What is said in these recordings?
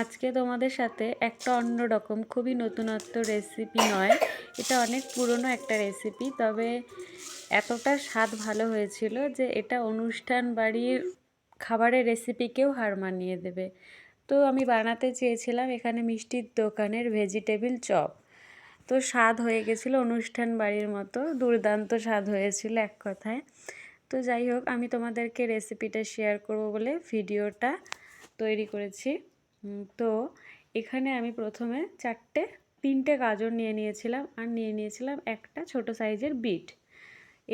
আজকে তোমাদের সাথে একটা অন্য রকম খুবই নতুনত্ব রেসিপি নয়। এটা অনেক পুরনো একটা রেসিপি তবে এতটা স্বাদ ভালো হয়েছিল যে এটা অনুষ্ঠান বাড়ির খাবারের রেসিপিকেও হার মানিয়ে দেবে। তো আমি বানাতে চেয়েছিলাম এখানে মিষ্টির দোকানের ভেজিটেবিল চপ। তো স্বাদ হয়ে গেছিল অনুষ্ঠান বাড়ির মতো, দুর্দান্ত স্বাদ হয়েছিল এক কথায়। তো যাই হোক, আমি তোমাদেরকে রেসিপিটা শেয়ার করব বলে ভিডিওটা তৈরি করেছি। তো এখানে আমি প্রথমে চারটে, তিনটে গাজর নিয়ে নিয়েছিলাম আর নিয়ে নিয়েছিলাম একটা ছোট সাইজের বিট।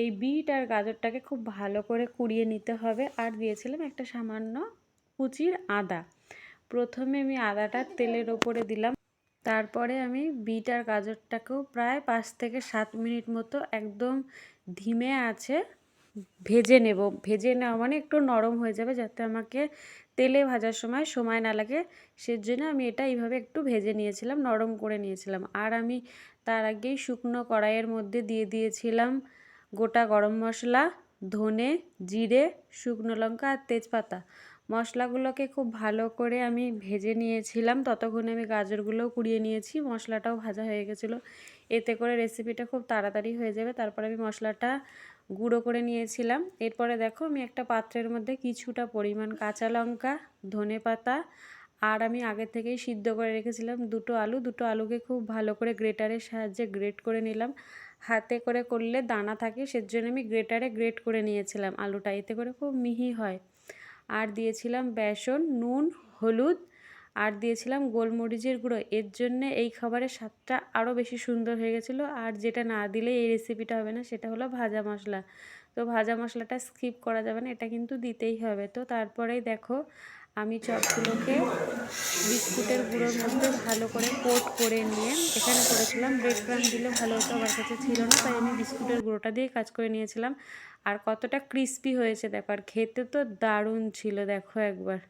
এই বিট আর গাজরটাকে খুব ভালো করে কুড়িয়ে নিতে হবে আর দিয়েছিলাম একটা সামান্য কুচির আদা। প্রথমে আমি আদাটা তেলের ওপরে দিলাম, তারপরে আমি বিট আর গাজরটাকেও প্রায় পাঁচ থেকে সাত মিনিট মতো একদম ধিমে আছে ভেজে নেব। ভেজে নেওয়া মানে একটু নরম হয়ে যাবে যাতে আমাকে তেলে ভাজার সময় সময় না লাগে। সেজন্য আমি এটা এইভাবে একটু ভেজে নিয়েছিলাম, নরম করে নিয়েছিলাম। আর আমি তার আগেই শুকনো কড়াইয়ের মধ্যে দিয়ে দিয়েছিলাম গোটা গরম মশলা, ধনে, জিরে, শুকনো লঙ্কা আর তেজপাতা। মশলাগুলোকে খুব ভালো করে আমি ভেজে নিয়েছিলাম। ততক্ষণে আমি গাজরগুলোও কুড়িয়ে নিয়েছি। মশলাটাও ভাজা হয়ে গেছিল। এতে করে রেসিপিটা খুব তাড়াতাড়ি হয়ে যাবে। তারপরে আমি মশলাটা গুঁড়ো করে নিয়েছিলাম। এরপরে দেখো আমি একটা পাত্রের মধ্যে কিছুটা পরিমাণ কাঁচা লঙ্কা, ধনে পাতা আর আমি আগে থেকেই সিদ্ধ করে রেখেছিলাম দুটো আলু। দুটো আলুকে খুব ভালো করে গ্রেটারের সাহায্যে গ্রেট করে নিলাম। হাতে করে করলে দানা থাকে, সেজন্য আমি গ্রেটারে গ্রেট করে নিয়েছিলাম আলুটা। এতে করে খুব মিহি হয়। আর দিয়েছিলাম বেসন, নুন, হলুদ। আর দিয়েছিলাম গোলমরিচের গুঁড়ো। এর জন্য এই খাবারের স্বাদটা আরও বেশি সুন্দর হয়ে গেছিল। আর যেটা না দিলে এই রেসিপিটা হবে না, সেটা হলো ভাজা মশলা। তো ভাজা মশলাটা স্কিপ করা যাবে না, এটা কিন্তু দিতেই হবে। তো তারপরেই দেখো আমি চপগুলোকে বিস্কুটের গুঁড়োর মধ্যে ভালো করে কোট করে নিয়ে এখানে করেছিলাম, ব্রেড ক্রাম দিলে ভালো হতো, আমার কাছে ছিল না, তাই আমি বিস্কুটের গুঁড়োটা দিয়ে কাজ করে নিয়েছিলাম। আর কতটা ক্রিস্পি হয়েছে, দেখো, আর খেতে তো দারুণ ছিল, দেখো একবার।